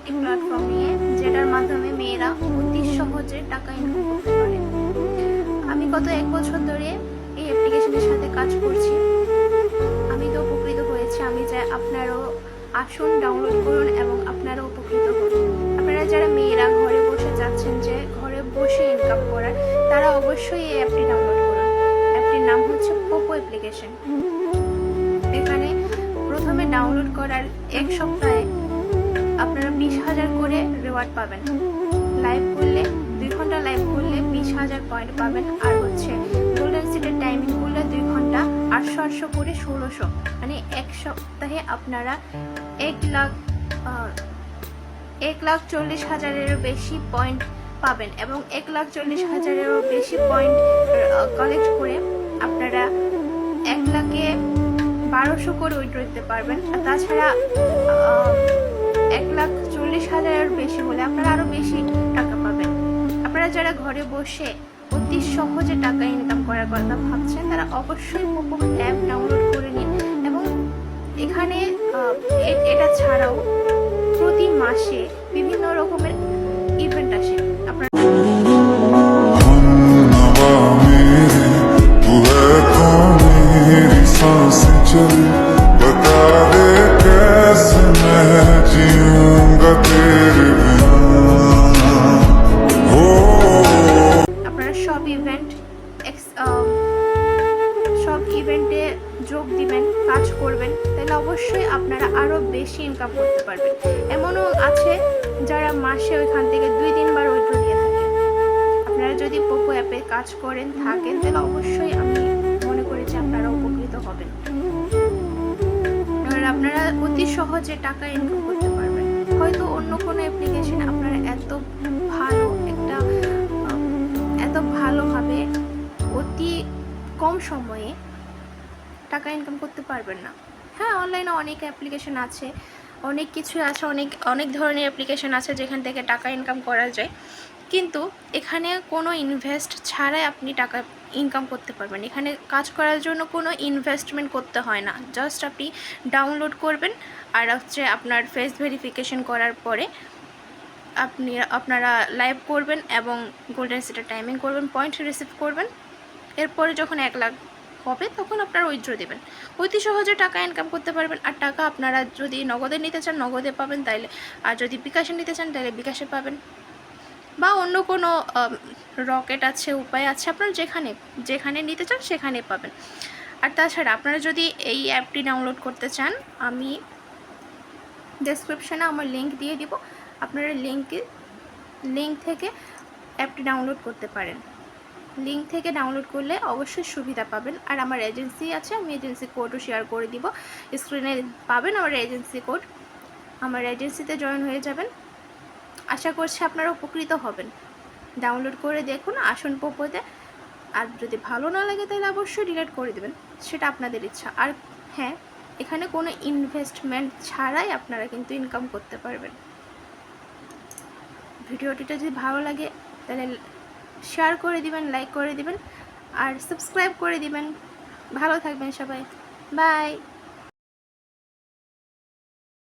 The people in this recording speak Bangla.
একটি প্ল্যাটফর্ম নিয়ে, যেটার মাধ্যমে মেয়েরা অতি সহজে টাকা ইনকাম করতে পারে। আমি গত এক বছর ধরে এই অ্যাপ্লিকেশনের সাথে কাজ করছি। আমি তো উপকৃত হয়েছি। আমি চাই আপনারও আসুন ডাউনলোড করুন এবং আপনারও উপকৃত হন। আপনারা যারা মেয়েরা ঘরে বসে যাচ্ছেন যে ঘরে বসে ইনকাম করার, তারা অবশ্যই এই অ্যাপটি ডাউনলোড করুন। অ্যাপটির নাম হচ্ছে পোপো অ্যাপ্লিকেশন এখানে প্রথমে ডাউনলোড করার এক সপ্তাহে বিশ হাজার করে রেওয়ার্ড পাবেন। লাইভ করলে, দুই ঘণ্টা লাইভ করলে বিশ হাজার পয়েন্ট পাবেন। আর হচ্ছে গোল্ডেন সিটের টাইমিং করলে দুই ঘণ্টা আটশো আটশো করে ষোলোশো। মানে এক সপ্তাহে আপনারা এক লাখ এক লাখ চল্লিশ হাজারেরও বেশি পয়েন্ট পাবেন এবং এক লাখ চল্লিশ হাজারেরও বেশি পয়েন্ট কালেক্ট করে আপনারা এক লাখে বারোশো করে উইথড্র দিতে পারবেন। তাছাড়া এক লাখ চল্লিশ হাজারের বেশি হলে আপনারা আরও বেশি টাকা পাবেন। আপনারা যারা ঘরে বসে অতি সহজে টাকা ইনকাম করার কথা ভাবছেন, তারা অবশ্যই মোকো অ্যাপ ডাউনলোড করে নিন এবং এখানে এটা ছাড়াও প্রতি মাসে বিভিন্ন রকমের ইভেন্ট আসে। তাহলে অবশ্যই আপনারা আরও বেশি ইনকাম করতে পারবেন। এমনও আছে যারা মাসে ওইখান থেকে দুই, তিনবার উইড্রো দিয়ে থাকে। আপনারা যদি পোকো অ্যাপে কাজ করেন, থাকেন তাহলে অবশ্যই আমি মনে করি যে আপনারা উপকৃত হবেন। আপনারা অতি সহজে টাকা ইনকাম করতে পারবেন। হয়তো অন্য কোনো অ্যাপ্লিকেশন আপনারা এত ভালো একটা এত ভালোভাবে অতি কম সময়ে টাকা ইনকাম করতে পারবেন না। হ্যাঁ অনলাইনে অনেক অ্যাপ্লিকেশন আছে। অনেক কিছু আছে, অনেক অনেক ধরনের অ্যাপ্লিকেশন আছে যেখান থেকে টাকা ইনকাম করা যায়। কিন্তু এখানে কোনো ইনভেস্ট ছাড়াই আপনি টাকা ইনকাম করতে পারবেন। এখানে কাজ করার জন্য কোনো ইনভেস্টমেন্ট করতে হয় না। জাস্ট আপনি ডাউনলোড করবেন আর হচ্ছে আপনার ফেস ভেরিফিকেশন করার পরে আপনি, আপনারা লাইভ করবেন এবং গোল্ডেন সেটার টাইমিং করবেন পয়েন্ট রিসিভ করবেন। এরপরে যখন এক লাখ হবে, তখন আপনারা উইথড্র দেবেন। অতি সহজে টাকা ইনকাম করতে পারবেন, আর টাকা আপনারা যদি নগদে নিতে চান, নগদে পাবেন তাইলে, আর যদি বিকাশে নিতে চান তাহলে বিকাশে পাবেন। বা অন্য কোনো রকেট আছে, উপায় আছে, আপনারা যেখানে যেখানে নিতে চান, সেখানে পাবেন। আর তাছাড়া আপনারা যদি এই অ্যাপটি ডাউনলোড করতে চান, আমি ডেসক্রিপশানে আমার লিঙ্ক দিয়ে দিব। আপনারা লিঙ্কে লিঙ্ক থেকে অ্যাপটি ডাউনলোড করতে পারেন। লিঙ্ক থেকে ডাউনলোড করলে অবশ্যই সুবিধা পাবেন। আর আমার এজেন্সি আছে, আমি এজেন্সি কোডও শেয়ার করে দিব। স্ক্রিনে পাবেন আমার এজেন্সি কোড আমার এজেন্সিতে জয়েন হয়ে যাবেন। আশা করছি আপনারা উপকৃত হবেন। ডাউনলোড করে দেখুন আসুন পোপোতে। আর যদি ভালো না লাগে তাহলে অবশ্যই ডিলিট করে দেবেন। সেটা আপনাদের ইচ্ছা। আর হ্যাঁ এখানে কোনো ইনভেস্টমেন্ট ছাড়াই আপনারা কিন্তু ইনকাম করতে পারবেন। ভিডিওটিটা যদি ভালো লাগে তাহলে শেয়ার করে দিবেন লাইক করে দিবেন আর সাবস্ক্রাইব করে দিবেন। ভালো থাকবেন সবাই। বাই